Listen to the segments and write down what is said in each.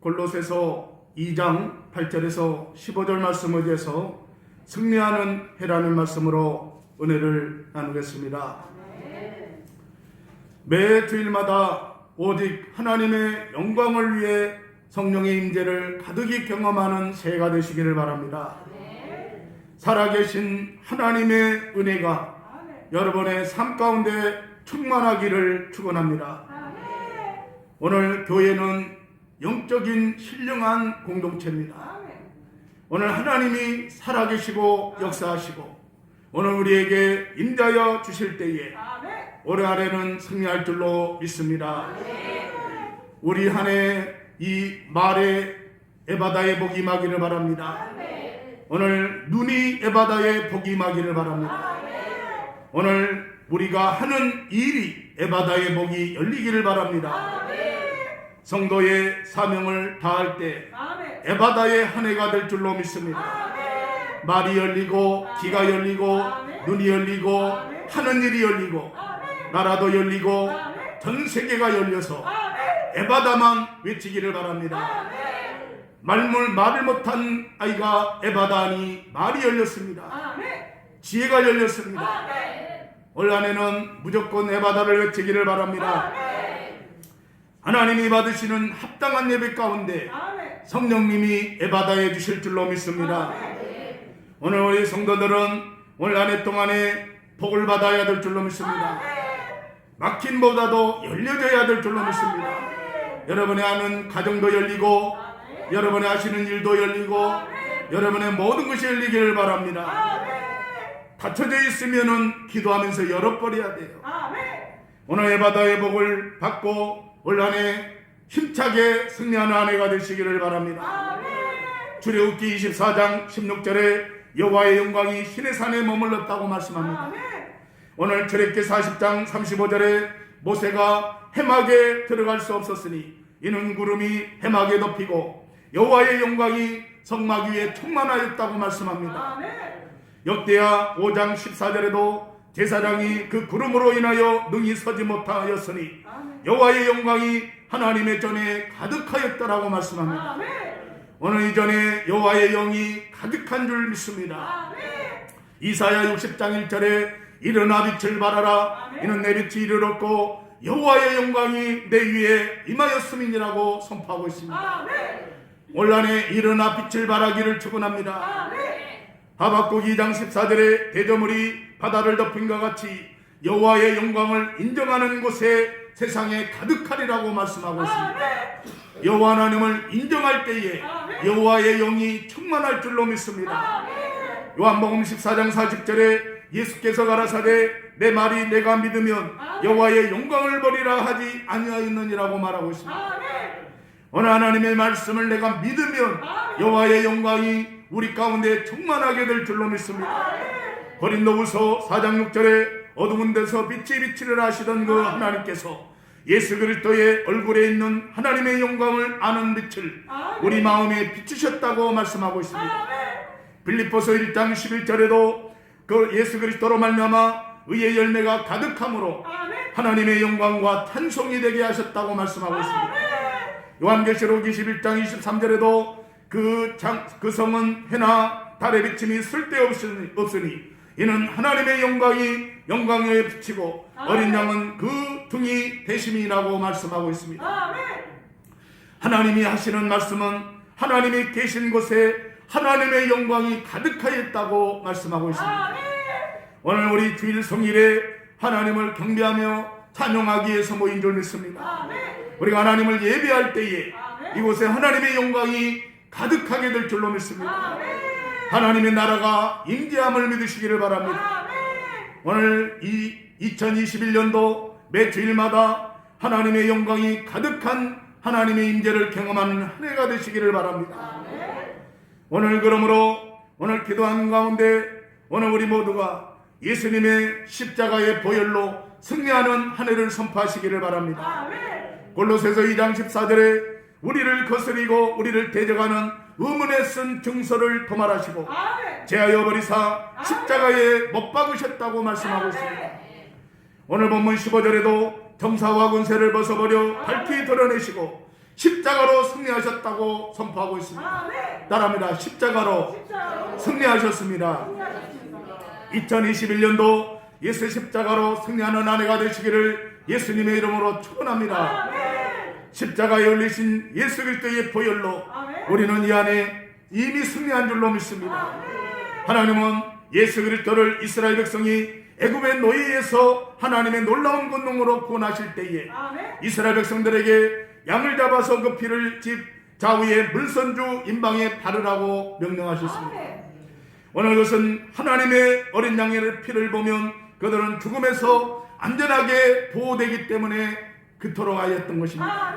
골로새서 2장 8절에서 15절 말씀을 위해서 승리하는 해라는 말씀으로 은혜를 나누겠습니다. 매 주일마다 오직 하나님의 영광을 위해 성령의 임재를 가득히 경험하는 새해가 되시기를 바랍니다. 살아계신 하나님의 은혜가 여러분의 삶 가운데 충만하기를 축원합니다. 오늘 교회는 영적인 신령한 공동체입니다. 오늘 하나님이 살아계시고 역사하시고 오늘 우리에게 임자여 주실 때에 올해 안에는 승리할 줄로 믿습니다. 우리 한 해 이 말에 에바다의 복이 임하기를 바랍니다. 오늘 눈이 에바다의 복이 임하기를 바랍니다. 오늘 우리가 하는 일이 에바다의 복이 열리기를 바랍니다. 성도의 사명을 다할 때 에바다의 한 해가 될 줄로 믿습니다. 말이 열리고 귀가 열리고 눈이 열리고 하는 일이 열리고 나라도 열리고 전 세계가 열려서 에바다만 외치기를 바랍니다. 말물 말을 못한 아이가 에바다니 말이 열렸습니다. 지혜가 열렸습니다. 올 한해는 무조건 에바다를 외치기를 바랍니다. 하나님이 받으시는 합당한 예배 가운데 성령님이 에바다해 주실 줄로 믿습니다. 오늘 우리 성도들은 올 한 해 동안에 복을 받아야 될 줄로 믿습니다. 막힌 보다도 열려져야 될 줄로 믿습니다. 여러분의 하는 가정도 열리고 여러분의 하시는 일도 열리고 여러분의 모든 것이 열리기를 바랍니다. 닫혀져 있으면은 기도하면서 열어버려야 돼요. 오늘 에바다의 복을 받고 올 한해 힘차게 승리하는 한 해가 되시기를 바랍니다. 출애굽기 24장 16절에 여호와의 영광이 신의 산에 머물렀다고 말씀합니다. 오늘 출애굽기 40장 35절에 모세가 해막에 들어갈 수 없었으니 이는 구름이 해막에 덮이고 여호와의 영광이 성막 위에 충만하였다고 말씀합니다. 역대하 5장 14절에도 제사장이 그 구름으로 인하여 능히 서지 못하였으니 여호와의 영광이 하나님의 전에 가득하였다라고 말씀합니다. 오늘 이전에 여호와의 영이 가득한 줄 믿습니다. 이사야 60장 1절에 일어나 빛을 발하라 이는 내 빛이 이르렀고 여호와의 영광이 내 위에 임하였음이니라고 선포하고 있습니다. 올 한해 일어나 빛을 발하기를 축원합니다. 하박국 2장 14절에 대저물이 바다를 덮인 것 같이 여호와의 영광을 인정하는 곳에 세상에 가득하리라고 말씀하고 있습니다. 여호와 하나님을 인정할 때에 여호와의 영이 충만할 줄로 믿습니다. 요한복음 14장 40절에 예수께서 가라사대 내 말이 내가 믿으면 여호와의 영광을 버리라 하지 아니하였느니라고 말하고 있습니다. 오늘 하나님의 말씀을 내가 믿으면 여호와의 영광이 우리 가운데 충만하게 될 줄로 믿습니다. 고린도후서 4장 6절에 어두운 데서 빛이 비치를 하시던 그 하나님께서 예수 그리스도의 얼굴에 있는 하나님의 영광을 아는 빛을 우리 마음에 비추셨다고 말씀하고 있습니다. 빌립보서 1장 11절에도 그 예수 그리스도로 말미암아 의의 열매가 가득함으로 하나님의 영광과 탄송이 되게 하셨다고 말씀하고 있습니다. 요한계시록 21장 23절에도 그, 장, 그 성은 해나 달의 비침이 쓸데없으니 없으니 이는 하나님의 영광이 영광에 비치고 어린 양은 그 등이 대심이라고 말씀하고 있습니다. 하나님이 하시는 말씀은 하나님이 계신 곳에 하나님의 영광이 가득하였다고 말씀하고 있습니다. 오늘 우리 주일 성일에 하나님을 경배하며 찬양하기 위해서 모인 줄 믿습니다. 우리가 하나님을 예배할 때에 이곳에 하나님의 영광이 가득하게 될 줄로 믿습니다. 하나님의 나라가 임재함을 믿으시기를 바랍니다. 오늘 이 2021년도 매 주일마다 하나님의 영광이 가득한 하나님의 임재를 경험하는 한 해가 되시기를 바랍니다. 오늘 그러므로 오늘 기도한 가운데 오늘 우리 모두가 예수님의 십자가의 보혈로 승리하는 한 해를 선포하시기를 바랍니다. 골로새서 2장 14절에 우리를 거스리고 우리를 대적하는 의문에 쓴 증서를 도말하시고 제하여 버리사 십자가에 못 박으셨다고 말씀하고 있습니다. 오늘 본문 15절에도 정사와 군세를 벗어버려 밝히 드러내시고 십자가로 승리하셨다고 선포하고 있습니다. 따라합니다. 십자가로 승리하셨습니다. 승리하셨습니다. 2021년도 예수 십자가로 승리하는 한 해가 되시기를 예수님의 이름으로 축원합니다. 십자가에 올리신 예수 그리스도의 보혈로. 우리는 이 안에 이미 승리한 줄로 믿습니다. 하나님은 예수 그리스도를 이스라엘 백성이 애굽의 노예에서 하나님의 놀라운 권능으로 구원하실 때에. 이스라엘 백성들에게 양을 잡아서 그 피를 집 좌우의 물선주 임방에 바르라고 명령하셨습니다. 오늘 그것은 하나님의 어린 양의 피를 보면 그들은 죽음에서 안전하게 보호되기 때문에 그토록 하였던 것입니다.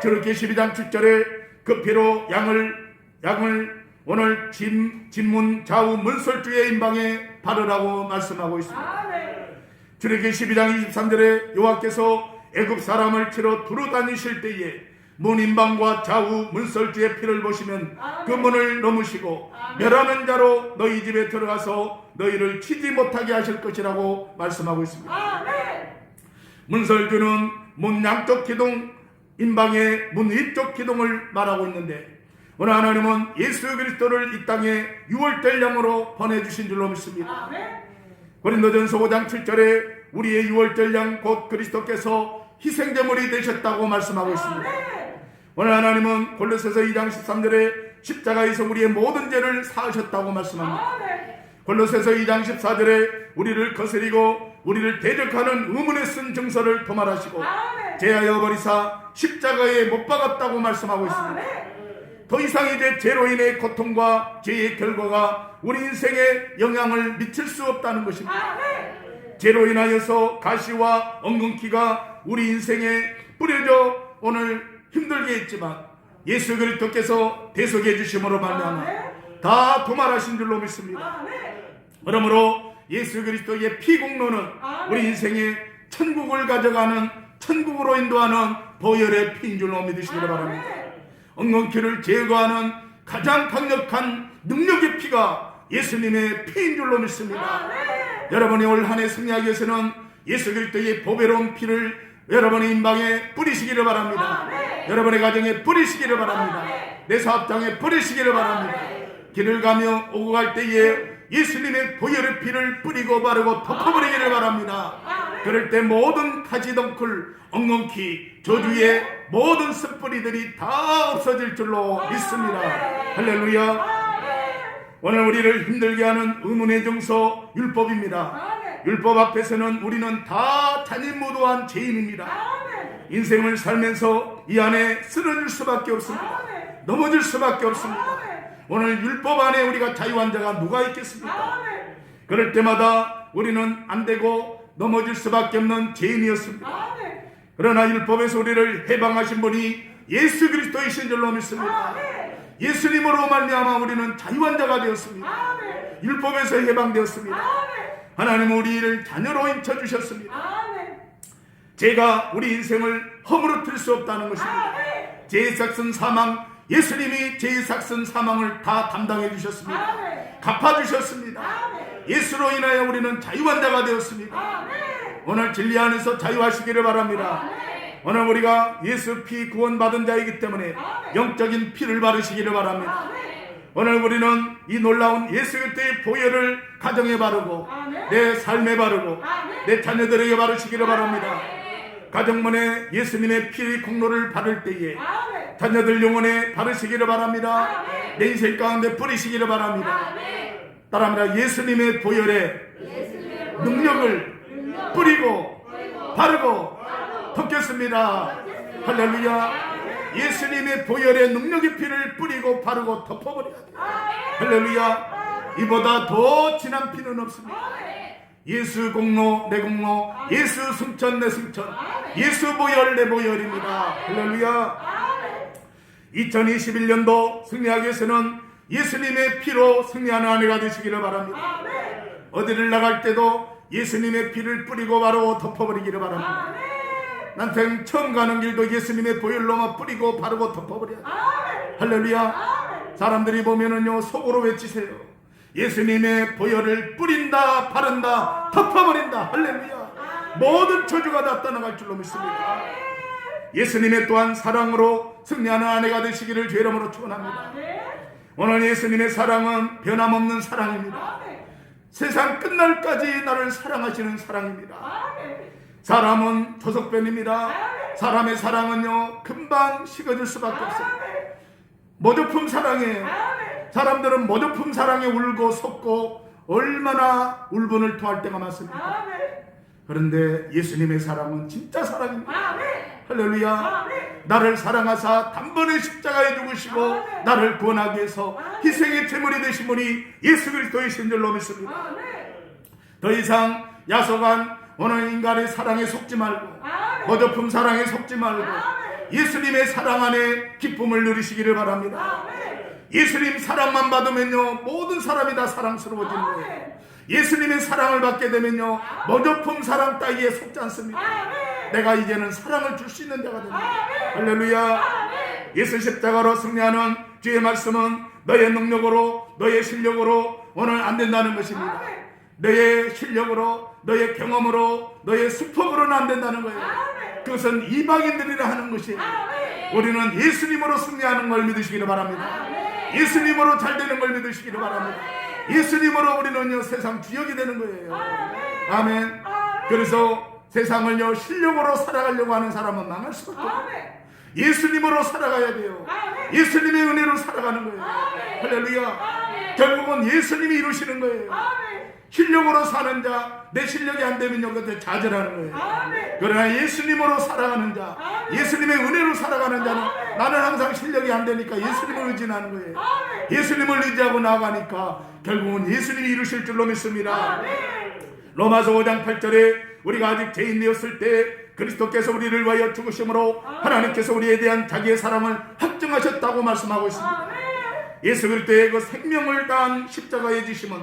저렇게 12장 7절에 그 피로 양을 양을 오늘 진, 진문 좌우 문설주의 임방에 바르라고 말씀하고 있습니다. 주례기 12장 23절에 여호와께서 애굽 사람을 치러 두루 다니실 때에 문 임방과 좌우 문설주의 피를 보시면 그 문을 넘으시고 멸하는 자로 너희 집에 들어가서 너희를 치지 못하게 하실 것이라고 말씀하고 있습니다. 아멘. 문설주는 문 양쪽 기둥 임방의 문 위쪽 기둥을 말하고 있는데 오늘 하나님은 예수 그리스도를 이 땅에 유월절 양으로 보내주신 줄로 믿습니다. 고린도전서 5장 7절에 우리의 유월절 양 곧 그리스도께서 희생제물이 되셨다고 말씀하고 있습니다. 오늘 하나님은 골로새서 2장 13절에 십자가에서 우리의 모든 죄를 사하셨다고 말씀합니다. 골로새서 2장 14절에 우리를 거스리고 우리를 대적하는 의문에 쓴 증서를 도말하시고 아멘. 제하여 버리사 십자가에 못 박았다고 말씀하고 있습니다. 아멘. 더 이상 이제 죄로 인해 고통과 죄의 결과가 우리 인생에 영향을 미칠 수 없다는 것입니다. 죄로 인하여서 가시와 엉겅퀴가 우리 인생에 뿌려져 오늘 힘들게 했지만 예수 그리스도께서 대속해 주심으로 말미암아 다 도말하신 줄로 믿습니다. 그러므로 예수 그리스도의 피 공로는 우리 인생에 천국을 가져가는 천국으로 인도하는 보혈의 피인 줄로 믿으시기 바랍니다. 엉겅퀴를 제거하는 가장 강력한 능력의 피가 예수님의 피인 줄로 믿습니다. 아멘. 여러분이 올 한해 승리하기 위해서는 예수 그리스도의 보배로운 피를 여러분의 인방에 뿌리시기를 바랍니다. 아멘. 여러분의 가정에 뿌리시기를 바랍니다. 아멘. 내 사업장에 뿌리시기를 바랍니다. 길을 가며 오고 갈 때에 예수님의 보혈의 피를 뿌리고 바르고 덮어버리기를 바랍니다. 그럴 때 모든 가지덩굴, 엉겅퀴, 저주의 모든 습뿌리들이 다 없어질 줄로 믿습니다. 할렐루야. 오늘 우리를 힘들게 하는 의문의 정서 율법입니다. 율법 앞에서는 우리는 다 잔인무도한 죄인입니다. 인생을 살면서 이 안에 쓰러질 수밖에 없습니다. 넘어질 수밖에 없습니다. 오늘 율법 안에 우리가 자유한 자가 누가 있겠습니까? 그럴 때마다 우리는 안 되고 넘어질 수밖에 없는 죄인이었습니다. 그러나 율법에서 우리를 해방하신 분이 예수 그리스도이신 줄로 믿습니다. 예수님으로 말미암아 우리는 자유한 자가 되었습니다. 율법에서 해방되었습니다. 아멘. 하나님은 우리를 자녀로 인쳐 주셨습니다. 죄가 우리 인생을 허물어뜨릴 수 없다는 것입니다. 죄의 삭슨 사망 예수님이 죄의 삭슨 사망을 다 담당해 주셨습니다. 아멘. 갚아 주셨습니다. 아멘. 예수로 인하여 우리는 자유한 자가 되었습니다. 아멘. 오늘 진리 안에서 자유하시기를 바랍니다. 아멘. 오늘 우리가 예수 피 구원받은 자이기 때문에 영적인 피를 바르시기를 바랍니다. 아멘. 오늘 우리는 이 놀라운 예수 그리스도의 보혈을 가정에 바르고 아멘. 내 삶에 바르고 아멘. 내 자녀들에게 바르시기를 바랍니다. 가정문에 예수님의 피 공로를 바를 때에 아멘. 자녀들 영혼에 바르시기를 바랍니다. 내 인생 가운데 뿌리시기를 바랍니다. 따라합니다. 예수님의 보혈에 능력을 뿌리고 바르고 덮겠습니다. 할렐루야. 예수님의 보혈에 능력의 피를 뿌리고 바르고 덮어버려야 돼요. 할렐루야. 이보다 더 진한 피는 없습니다. 예수 공로 내 공로 예수 승천 내 승천 예수 보혈 내 보혈입니다. 할렐루야. 2021년도 승리하기 위해서는 예수님의 피로 승리하는 한 해가 되시기를 바랍니다. 아멘. 어디를 나갈 때도 예수님의 피를 뿌리고 바로 덮어버리기를 바랍니다. 아멘. 난생 처음 가는 길도 예수님의 보혈로만 뿌리고 바르고. 아멘. 할렐루야. 아멘. 사람들이 보면은요 속으로 외치세요. 예수님의 보혈을 뿌린다, 바른다, 덮어버린다. 할렐루야. 모든 저주가 다 떠나갈 줄로 믿습니다. 예수님의 또한 사랑으로 승리하는 아내가 되시기를 주 이름으로 축원합니다. 아멘. 오늘 예수님의 사랑은 변함없는 사랑입니다. 아멘. 세상 끝날까지 나를 사랑하시는 사랑입니다. 아멘. 사람은 조석변입니다. 사람의 사랑은요 금방 식어질 수밖에 없어요. 모조품 사랑이에요. 사람들은 모조품 사랑에 울고 속고 얼마나 울분을 토할 때가 많습니다. 그런데 예수님의 사랑은 진짜 사랑입니다. 할렐루야. 나를 사랑하사 단번에 십자가에 죽으시고. 나를 구원하기 위해서 희생의 제물이 되신 분이 예수 그리스도이신 줄로 믿습니다. 더 이상 야속한 오늘 인간의 사랑에 속지 말고. 모조품 사랑에 속지 말고. 예수님의 사랑 안에 기쁨을 누리시기를 바랍니다. 예수님 사랑만 받으면요 모든 사람이 다 사랑스러워지는 거예요. 예수님의 사랑을 받게 되면요 모조품 사랑 따위에 속지 않습니다. 내가 이제는 사랑을 줄 수 있는 자가 됩니다. 아멘. 할렐루야. 예수 십자가로 승리하는 주의 말씀은 너의 능력으로 너의 실력으로 오늘 안 된다는 것입니다. 너의 실력으로 너의 경험으로 너의 수법으로는 안 된다는 거예요. 그것은 이방인들이라 하는 것이에요. 아멘. 우리는 예수님으로 승리하는 걸 믿으시기를 바랍니다. 예수님으로 잘 되는 걸 믿으시기를 바랍니다. 예수님으로 우리는요 세상 주역이 되는 거예요. 아멘. 아멘. 아멘. 그래서 세상을요 실력으로 살아가려고 하는 사람은 망할 수밖에 없어요. 예수님으로 살아가야 돼요. 아멘. 예수님의 은혜로 살아가는 거예요. 아멘. 할렐루야. 아멘. 결국은 예수님이 이루시는 거예요. 아멘. 실력으로 사는 자, 내 실력이 안 되면요, 그때 좌절하는 거예요. 아멘. 그러나 예수님으로 살아가는 자, 아멘. 예수님의 은혜로 살아가는 자는 아멘. 나는 항상 실력이 안 되니까 예수님을 의지하는 거예요. 아멘. 예수님을 의지하고 나아가니까 결국은 예수님이 이루실 줄로 믿습니다. 로마서 5장 8절에 우리가 아직 죄인되었을 때 그리스도께서 우리를 위하여 죽으심으로 하나님께서 우리에 대한 자기의 사랑을 확증하셨다고 말씀하고 있습니다. 예수 그리스도의 그 생명을 다한 십자가의 지심은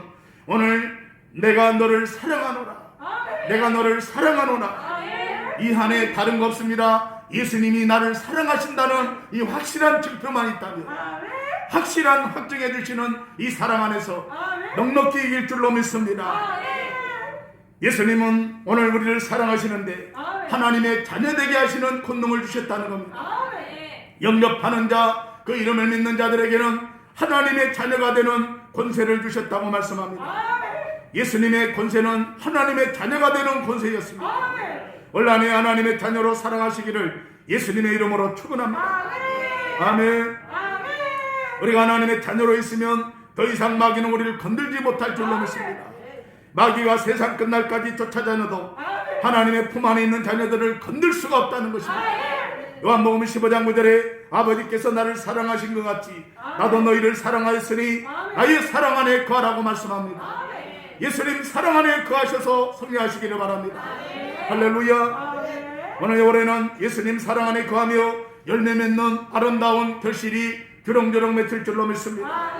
오늘 내가 너를 사랑하노라. 내가 너를 사랑하노라. 이 한에 다른 거 없습니다. 예수님이 나를 사랑하신다는 이 확실한 증표만 있다면. 확실한 확증해 주시는 이 사랑 안에서 아멘. 넉넉히 이길 줄로 믿습니다. 아멘. 예수님은 오늘 우리를 사랑하시는데 아멘. 하나님의 자녀되게 하시는 권능을 주셨다는 겁니다. 영접하는 자, 그 이름을 믿는 자들에게는 하나님의 자녀가 되는 권세를 주셨다고 말씀합니다. 예수님의 권세는 하나님의 자녀가 되는 권세였습니다. 원란의 하나님의 자녀로 사랑하시기를 예수님의 이름으로 축원합니다. 아멘. 아멘. 우리가 하나님의 자녀로 있으면 더 이상 마귀는 우리를 건들지 못할 줄로 믿습니다. 마귀가 세상 끝날까지 쫓아다녀도. 하나님의 품 안에 있는 자녀들을 건들 수가 없다는 것입니다. 요한복음 15장 9절에 아버지께서 나를 사랑하신 것 같이 나도 너희를 사랑하였으니 나의 사랑 안에 거하라고 말씀합니다. 예수님 사랑 안에 거하셔서 승리하시기를 바랍니다. 할렐루야. 오늘 올해는 예수님 사랑 안에 거하며 열매 맺는 아름다운 결실이 주렁주렁 맺힐 줄로 믿습니다.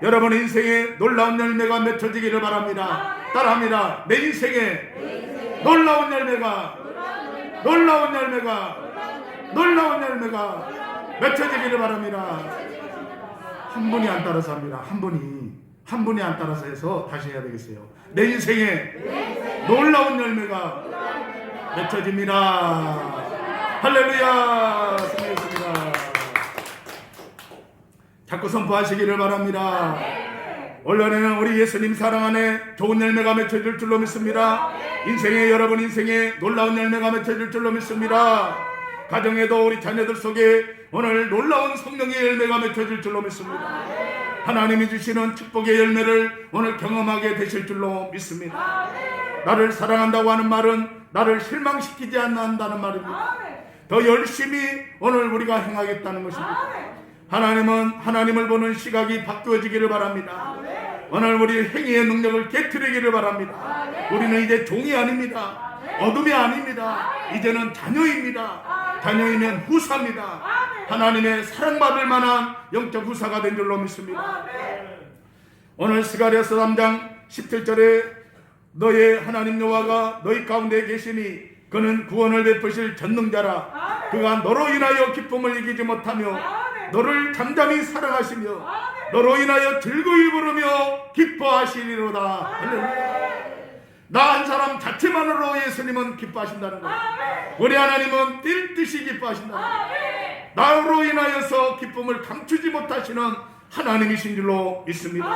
여러분 인생에 놀라운 열매가 맺혀지기를 바랍니다. 따라합니다. 내 인생에 놀라운 열매가 놀라운 열매가 놀라운 열매가 맺혀지기를 바랍니다. 한 분이 안 따라서 합니다. 한 분이 한 분이 안 따라서 해서 다시 해야 되겠어요. 내 인생에 놀라운 열매가 맺혀집니다. 할렐루야. 자꾸 선포하시기를 바랍니다. 올해는 우리 예수님 사랑 안에 좋은 열매가 맺혀질 줄로 믿습니다. 인생에 여러분 인생에 놀라운 열매가 맺혀질 줄로 믿습니다. 가정에도 우리 자녀들 속에 오늘 놀라운 성령의 열매가 맺혀질 줄로 믿습니다. 하나님이 주시는 축복의 열매를 오늘 경험하게 되실 줄로 믿습니다. 나를 사랑한다고 하는 말은 나를 실망시키지 않는다는 말입니다. 더 열심히 오늘 우리가 행하겠다는 것입니다. 하나님은 하나님을 보는 시각이 바뀌어지기를 바랍니다. 오늘 우리 행위의 능력을 깨뜨리기를 바랍니다. 우리는 이제 종이 아닙니다. 어둠이 아닙니다. 이제는 자녀입니다. 자녀이면 후사입니다. 하나님의 사랑받을 만한 영적 후사가 된 줄로 믿습니다. 오늘 스가랴서 3장 17절에 너의 하나님 여호와가 너희 가운데 계시니 그는 구원을 베푸실 전능자라 그가 너로 인하여 기쁨을 이기지 못하며 너를 잠잠히 사랑하시며 너로 인하여 즐거이 부르며 기뻐하시리로다 할렐루야. 나 한 사람 자체만으로 예수님은 기뻐하신다는 거예요. 우리 하나님은 뛸 듯이 기뻐하신다. 나로 인하여서 기쁨을 감추지 못하시는 하나님이신 줄로 믿습니다.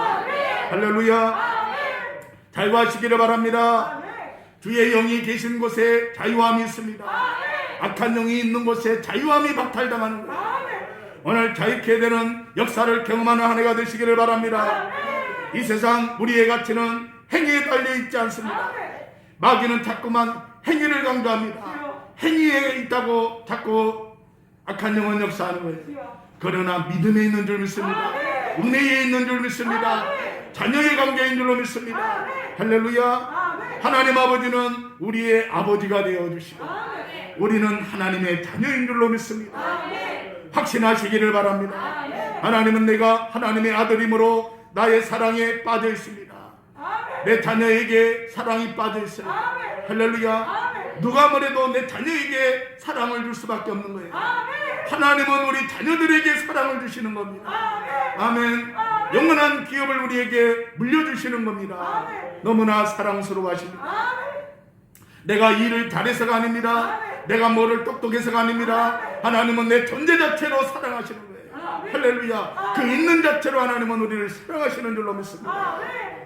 할렐루야. 잘 구하시기를 바랍니다. 주의 영이 계신 곳에 자유함이 있습니다. 악한 영이 있는 곳에 자유함이 박탈당하는 거예요. 오늘 자유케 되는 역사를 경험하는 한 해가 되시기를 바랍니다. 이 세상 우리의 가치는 행위에 달려 있지 않습니다. 마귀는 자꾸만 행위를 강조합니다. 행위에 있다고 자꾸 악한 영은 역사하는 거예요. 그러나 믿음에 있는 줄 믿습니다. 은혜에 있는 줄 믿습니다. 자녀의 관계인 줄로 믿습니다. 할렐루야. 하나님 아버지는 우리의 아버지가 되어 주시고 우리는 하나님의 자녀인 줄로 믿습니다. 확신하시기를 바랍니다. 하나님은 내가 하나님의 아들이므로 나의 사랑에 빠져 있습니다. 내 자녀에게 사랑이 빠져 있어요. 할렐루야. 누가 뭐래도 내 자녀에게 사랑을 줄 수밖에 없는 거예요. 하나님은 우리 자녀들에게 사랑을 주시는 겁니다. 아멘. 영원한 기업을 우리에게 물려주시는 겁니다. 너무나 사랑스러워하십니다. 내가 일을 잘해서가 아닙니다. 내가 뭐를 똑똑해서가 아닙니다. 하나님은 내 존재 자체로 사랑하시는 거예요. 할렐루야. 그 있는 자체로 하나님은 우리를 사랑하시는 줄로 믿습니다.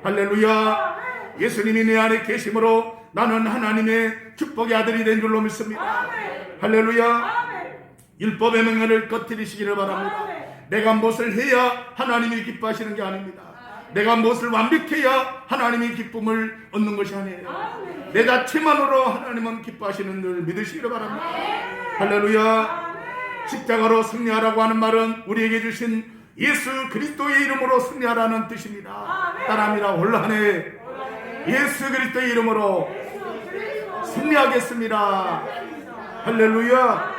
할렐루야. 예수님이 내 안에 계심으로 나는 하나님의 축복의 아들이 된 줄로 믿습니다. 할렐루야. 율법의 명령을 꺼뜨리시기를 바랍니다. 내가 무엇을 해야 하나님이 기뻐하시는 게 아닙니다. 내가 무엇을 완벽해야 하나님의 기쁨을 얻는 것이 아니에요. 내 자체만으로 하나님은 기뻐하시는 줄 믿으시기를 바랍니다. 할렐루야. 십자가로 승리하라고 하는 말은 우리에게 주신 예수 그리스도의 이름으로 승리하라는 뜻입니다. 따라합니다. 올 한해 예수 그리스도의 이름으로 승리하겠습니다. 할렐루야.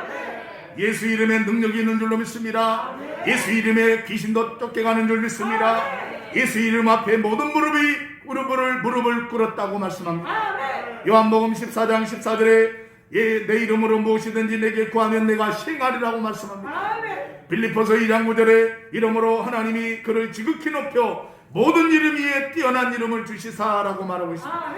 예수 이름에 능력이 있는 줄로 믿습니다. 예수 이름에 귀신도 쫓겨가는 줄 믿습니다. 예수 이름 앞에 모든 무릎이 무릎을 무릎을 꿇었다고 말씀합니다. 요한복음 14장 14절에 예, 내 이름으로 무엇이든지 내게 구하면 내가 시행하리라고 말씀합니다. 빌리포서 2장 9절에 이름으로 하나님이 그를 지극히 높여 모든 이름 위에 뛰어난 이름을 주시사라고 말하고 있습니다.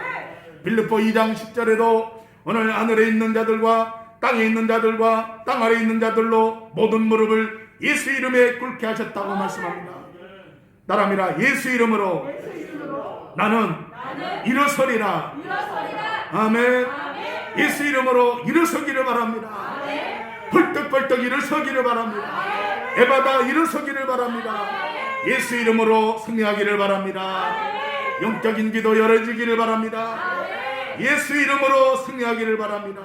빌리포 2장 10절에도 오늘 하늘에 있는 자들과 땅에 있는 자들과 땅 아래 있는 자들로 모든 무릎을 예수 이름에 꿇게 하셨다고 말씀합니다. 따라합니다. 예수 이름으로 나는 일어서리라. 아멘. 예수 이름으로 일어서기를 바랍니다. 벌떡벌떡 일어서기를 바랍니다. 에바다 일어서기를 바랍니다. 예수 이름으로 승리하기를 바랍니다. 영적인 기도 열어지기를 바랍니다. 예수 이름으로 승리하기를 바랍니다.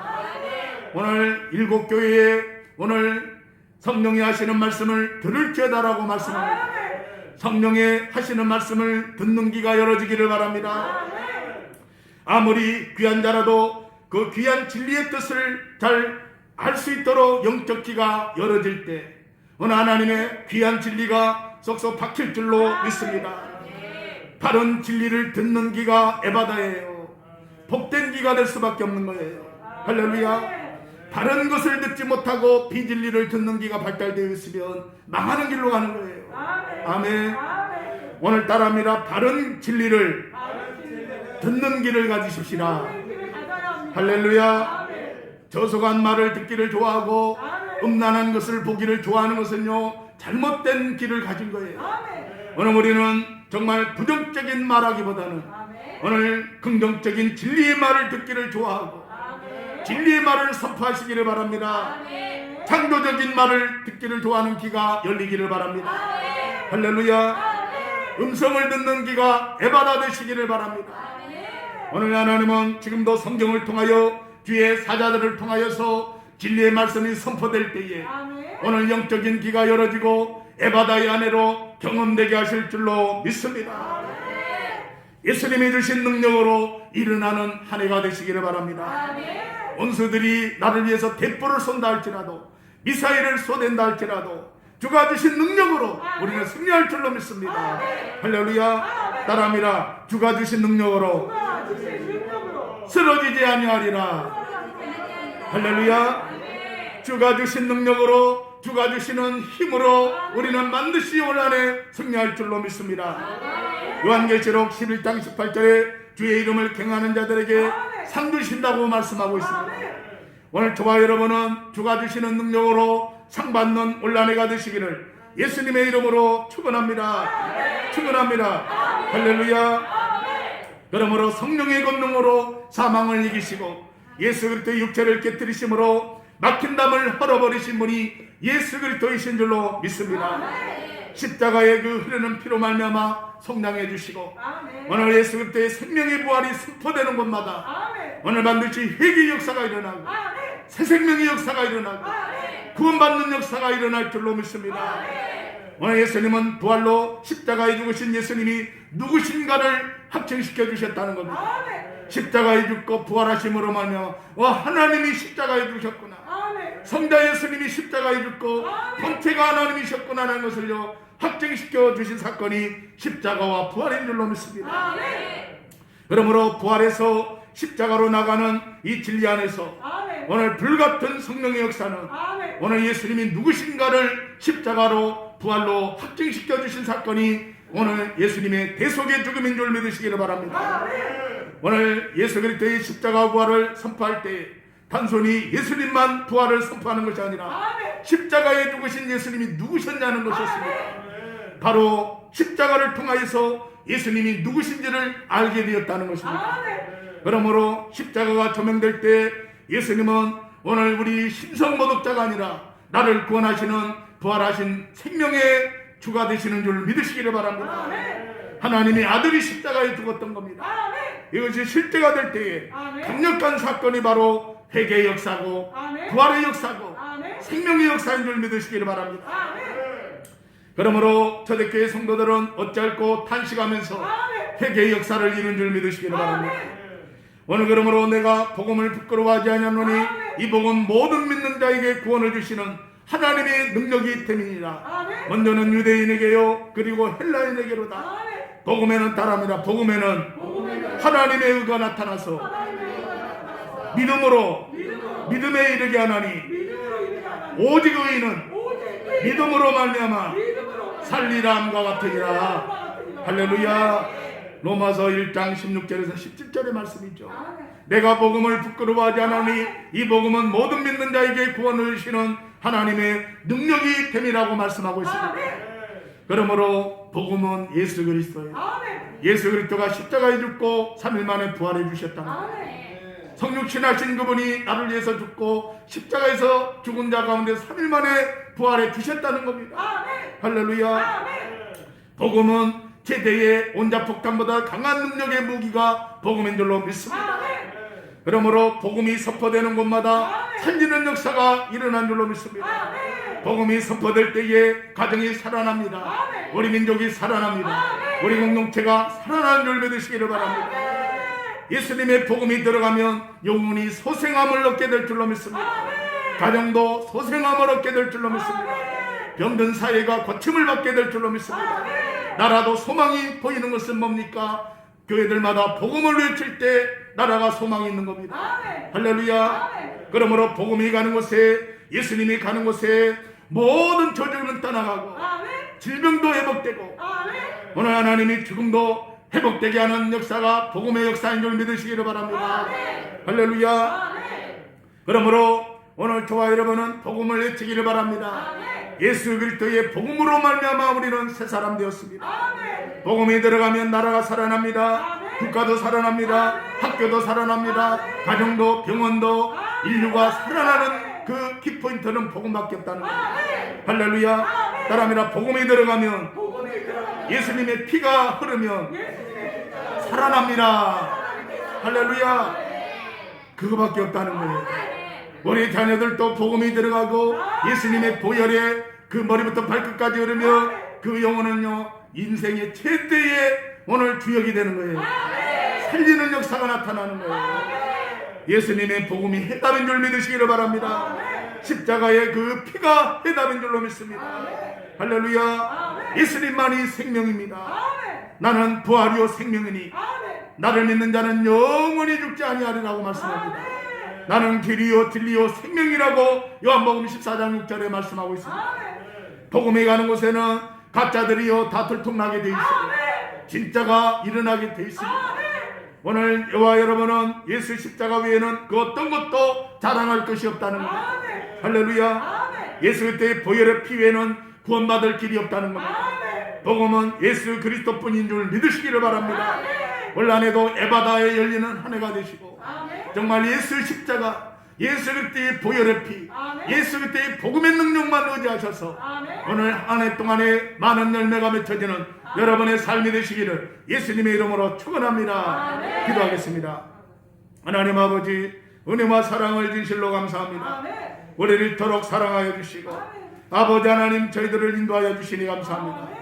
오늘 일곱 교회에 오늘 성령이 하시는 말씀을 들을지어다라고 말씀합니다. 성령의 하시는 말씀을 듣는 귀가 열어지기를 바랍니다. 아무리 귀한 자라도 그 귀한 진리의 뜻을 잘 알 수 있도록 영적 귀가 열어질 때 어느 하나님의 귀한 진리가 쏙쏙 박힐 줄로 믿습니다. 바른 진리를 듣는 귀가 에바다예요. 복된 귀가 될 수밖에 없는 거예요. 할렐루야. 바른 것을 듣지 못하고 비진리를 듣는 귀가 발달되어 있으면 망하는 길로 가는 거예요. 아멘. 오늘 따라합니다. 바른 진리를 듣는 길을 가지십시다. 할렐루야. 저속한 말을 듣기를 좋아하고 음란한 것을 보기를 좋아하는 것은요 잘못된 길을 가진 거예요. 오늘 우리는 정말 부정적인 말하기보다는 오늘 긍정적인 진리의 말을 듣기를 좋아하고 진리의 말을 선포하시기를 바랍니다. 창조적인 말을 듣기를 좋아하는 귀가 열리기를 바랍니다. 할렐루야. 음성을 듣는 귀가 에바다 되시기를 바랍니다. 오늘 하나님은 지금도 성경을 통하여 뒤에 사자들을 통하여서 진리의 말씀이 선포될 때에 오늘 영적인 귀가 열어지고 에바다의 아내로 경험되게 하실 줄로 믿습니다. 예수님이 주신 능력으로 일어나는 한 해가 되시기를 바랍니다. 원수들이 나를 위해서 대포를 쏜다 할지라도 미사일을 쏘댄다 할지라도 주가 주신 능력으로 우리는 승리할 줄로 믿습니다. 할렐루야. 따라합니다. 주가 주신 능력으로 쓰러지지 아니하리라. 할렐루야. 주가 주신 능력으로 주가 주시는 힘으로 우리는 반드시 올 한해 승리할 줄로 믿습니다. 요한계시록 11장 18절에 주의 이름을 경하는 자들에게. 상 주신다고 말씀하고 있습니다. 오늘 저와 여러분은 주가 주시는 능력으로 상 받는 올라내가 되시기를 예수님의 이름으로 축원합니다. 축원합니다. 할렐루야. 그러므로 성령의 권능으로 사망을 이기시고 예수 그리스도의 육체를 깨뜨리심으로 막힌 담을 헐어버리신 분이 예수 그리스도이신 줄로 믿습니다. 십자가의 그 흐르는 피로 말미암아 성장해 주시고. 오늘 예수 그리스도의 생명의 부활이 선포되는 곳마다. 오늘 반드시 회개의 역사가 일어나고. 새 생명의 역사가 일어나고. 구원받는 역사가 일어날 줄로 믿습니다. 오늘 예수님은 부활로 십자가에 죽으신 예수님이 누구신가를 확증시켜 주셨다는 겁니다. 십자가에 죽고 부활하심으로 말며 와 하나님이 십자가에 죽으셨구나. 성자 예수님이 십자가에 죽고 아멘. 본체가 하나님이셨구나 라는 것을요 확증시켜 주신 사건이 십자가와 부활인 줄로 믿습니다. 그러므로 부활에서 십자가로 나가는 이 진리 안에서. 오늘 불같은 성령의 역사는. 오늘 예수님이 누구신가를 십자가로 부활로 확증시켜 주신 사건이 오늘 예수님의 대속의 죽음인 줄 믿으시기를 바랍니다. 오늘 예수 그리스도의 십자가 부활을 선포할 때 단순히 예수님만 부활을 선포하는 것이 아니라 아멘. 십자가에 죽으신 예수님이 누구셨냐는 것이었습니다. 바로 십자가를 통하여서 예수님이 누구신지를 알게 되었다는 것입니다. 아멘. 그러므로 십자가가 조명될 때 예수님은 오늘 우리 신성모독자가 아니라 나를 구원하시는 부활하신 생명의 주가 되시는 줄 믿으시기를 바랍니다. 아멘. 하나님의 아들이 십자가에 죽었던 겁니다. 아멘. 이것이 실제가 될 때에 아멘. 강력한 사건이 바로 회개의 역사고 아멘. 부활의 역사고 아멘. 생명의 역사인 줄 믿으시기를 바랍니다. 아멘. 그러므로 초대교회 성도들은 어찌할고 탄식하면서 아멘. 회개의 역사를 이룬 줄 믿으시기를 바랍니다. 아멘. 오늘 그러므로 내가 복음을 부끄러워하지 아니하노니 아멘. 이 복음 모든 믿는 자에게 구원을 주시는 하나님의 능력이 됨이니라. 아멘. 먼저는 유대인에게요 그리고 헬라인에게로다. 아멘. 복음에는 따릅니다. 복음에는 복음에는 하나님의 의가 나타나서 하나님의 은혜가 나타나서 믿음으로 믿음으로 믿음에 이르게 하나니 오직 의인은 믿음으로 말미암아 살리람과 같으니라. 할렐루야. 로마서 1장 16절에서 17절의 말씀이죠. 내가 복음을 부끄러워하지 않으니 이 복음은 모든 믿는 자에게 구원을 주시는 하나님의 능력이 됨이라고 말씀하고 있습니다. 그러므로 복음은 예수 그리스도예요. 예수 그리스도가 십자가에 죽고 3일 만에 부활해 주셨다. 성육신하신 그분이 나를 위해서 죽고 십자가에서 죽은 자 가운데 3일 만에 부활해 주셨다는 겁니다. 할렐루야. 복음은 제대의 온자폭탄보다 강한 능력의 무기가 복음인 줄로 믿습니다. 그러므로 복음이 선포되는 곳마다. 살리는 역사가 일어난 줄로 믿습니다. 복음이 선포될 때에 가정이 살아납니다. 아멘. 우리 민족이 살아납니다. 아멘. 우리 공동체가 살아나는 줄 믿으시기를 바랍니다. 아멘. 예수님의 복음이 들어가면 영혼이 소생함을 얻게 될 줄로 믿습니다. 아멘. 가정도 소생함을 얻게 될 줄로 믿습니다. 아멘. 병든 사회가 고침을 받게 될 줄로 믿습니다. 아멘. 나라도 소망이 보이는 것은 뭡니까? 교회들마다 복음을 외칠 때 나라가 소망이 있는 겁니다. 아멘. 할렐루야. 아멘. 그러므로 복음이 가는 곳에 예수님이 가는 곳에 모든 저주는 떠나가고 아멘. 질병도 회복되고 아멘. 오늘 하나님이 죽음도 회복되게 하는 역사가 복음의 역사인 줄 믿으시기를 바랍니다. 아멘. 할렐루야. 아멘. 그러므로 오늘 저와 여러분은 복음을 외치기를 바랍니다. 아멘. 예수 그리스도의 복음으로 말미암아 우리는 새 사람 되었습니다. 아멘. 복음이 들어가면 나라가 살아납니다. 아멘. 국가도 살아납니다. 아멘. 학교도 살아납니다. 아멘. 가정도 병원도 아멘. 인류가 살아나는 그 키포인트는 복음밖에 없다는 거예요. 아멘. 할렐루야. 따라합니다. 복음이 들어가면 복음이 들어가면 예수님의 피가 흐르면 살아납니다. 할렐루야. 그거밖에 없다는 거예요. 우리 자녀들도 복음이 들어가고 예수님의 보혈에 그 머리부터 발끝까지 흐르며 그 영혼은요 인생의 최대의 오늘 주역이 되는 거예요. 살리는 역사가 나타나는 거예요. 예수님의 복음이 해답인 줄 믿으시기를 바랍니다. 십자가의 그 피가 해답인 줄로 믿습니다. 할렐루야. 예수님만이 생명입니다. 나는 부활이요 생명이니. 나를 믿는 자는 영원히 죽지 아니하리라고 말씀합니다. 나는 길이요 진리요 생명이라고 요한복음 14장 6절에 말씀하고 있습니다. 복음에 가는 곳에는 가짜들이요 다 들통나게 돼 있어요. 아멘. 진짜가 일어나게 돼 있습니다. 오늘 여와 여러분은 예수 십자가 외에는 그 어떤 것도 자랑할 것이 없다는 것. 아멘. 할렐루야. 아멘. 예수 그때의 보혈의 피 외에는 구원받을 길이 없다는 겁니다. 아멘. 복음은 예수 그리스도뿐인 줄 믿으시기를 바랍니다. 올 한해도 에바다에 열리는 한 해가 되시고 아멘. 정말 예수 십자가, 예수 그리스도의 보혈의 피, 아멘. 예수 그리스도의 복음의 능력만 의지하셔서 아멘. 오늘 한 해 동안에 많은 열매가 맺혀지는 여러분의 삶이 되시기를 예수님의 이름으로 축원합니다. 아멘. 기도하겠습니다. 하나님 아버지 은혜와 사랑을 진실로 감사합니다. 아멘. 우리를 이토록 사랑하여 주시고 아멘. 아버지 하나님 저희들을 인도하여 주시니 감사합니다. 아멘.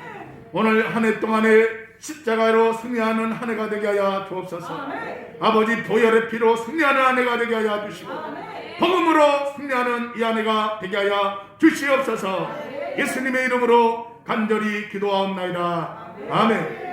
오늘 한 해 동안에 십자가로 승리하는 한 해가 되게 하여 주옵소서. 아멘. 아버지 보혈의 피로 승리하는 한 해가 되게 하여 주시고 아멘. 복음으로 승리하는 이 한 해가 되게 하여 주시옵소서. 예수님의 이름으로 간절히 기도하옵나이다. 아멘.